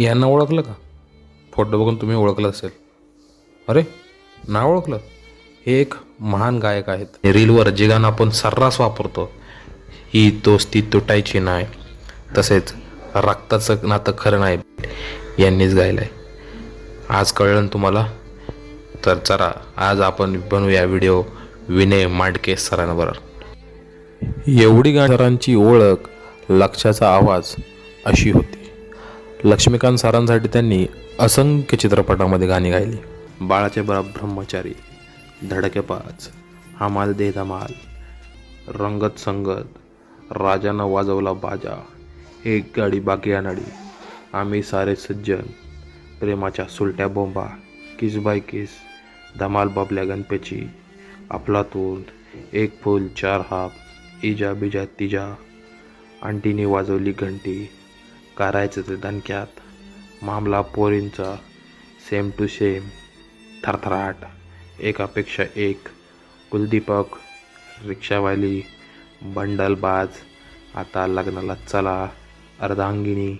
यांना ओळखलं का? फोटो बघून तुम्ही ओळखलं असेल. अरे ना ओळखलं? हे एक महान गायक आहेत. रीलवर जे गाणं आपण सर्रास वापरतो ही दोस्ती तुटायची नाही. तसेच रक्ताचं नातं खरं नाही यांनीच गायलं आहे आज कळलं ना तुम्हाला? तर चला आज आपण बनवूया व्हिडिओ विनय मांडके सरांबरोबर एवढी गाणारांची ओळख लक्षाचा आवाज अशी होती. लक्ष्मीकांत सरांसाठी त्यांनी असंख्य चित्रपटामध्ये गाणी गायली. बाळाचे बरा ब्रह्मचारी धडके पाच हमाल दे धमाल रंगत संगत राजानं वाजवला बाजा एक गाडी बाकी आणाडी आम्ही सारे सज्जन प्रेमाच्या सुलट्या बोंबा किस बाय किस धमाल बाबल्या गणपेची अफलातून एक फूल चार हाप इजा बिजा तिजा आंटीने वाजवली घंटी करायचं ते दणक्यात मामला पोरींचा सेम टू सेम थरथराट. एकापेक्षा एक. कुलदीपक रिक्षावाली बंडलबाज. आता लग्नाला चला. अर्धांगिनी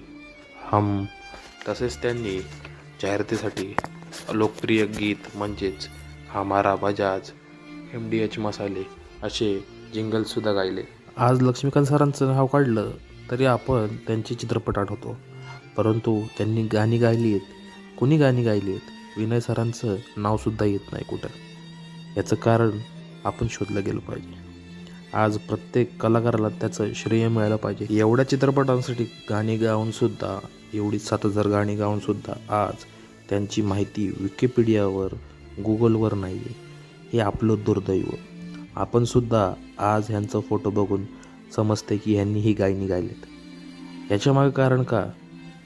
हम. तसेच त्यांनी जाहिरातीसाठी लोकप्रिय गीत म्हणजेच हमारा बजाज एम डी एच मसाले असे जिंगलसुद्धा गायले. आज लक्ष्मीकांत सरांचं नाव काढलं. तरी आपण त्यांचे चित्रपट आठवतो परंतु त्यांनी गाणी गायली आहेत. कुणी गाणी गायली आहेत? विनय सरांचं नावसुद्धा येत नाही कुठं. याचं कारण आपण शोधलं गेलं पाहिजे. आज प्रत्येक कलाकाराला त्याचं श्रेय मिळालं पाहिजे. एवढ्या चित्रपटांसाठी गाणी गाऊनसुद्धा एवढी सात हजार गाणी गाऊनसुद्धा आज त्यांची माहिती विकिपीडियावर गुगलवर नाही आहे हे आपलं दुर्दैव. आपणसुद्धा आज ह्यांचा फोटो बघून समजते की ह्यांनी ही गायनी गायलेत याच्यामागे कारण का?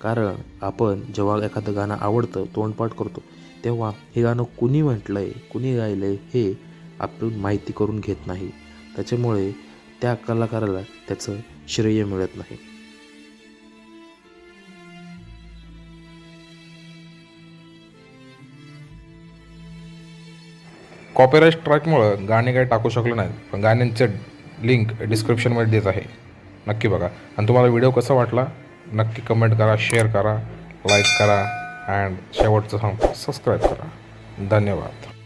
कारण आपण जेव्हा एखादं गाणं आवडतं तोंडपाठ करतो तेव्हा हे गाणं कुणी म्हटलं आहे कुणी गायलं आहे हे आपण माहिती करून घेत नाही. त्याच्यामुळे त्या कलाकाराला त्याचं श्रेय मिळत नाही. कॉपीराईट स्ट्राईकमुळं गाणे काही टाकू शकलो नाही पण गाण्यांचे लिंक डिस्क्रिप्शनमध्ये देत आहे. नक्की बघा. आणि तुम्हाला व्हिडिओ कसा वाटला? नक्की कमेंट करा शेअर करा लाईक करा अँड शेवटचं सांग सबस्क्राईब करा. धन्यवाद.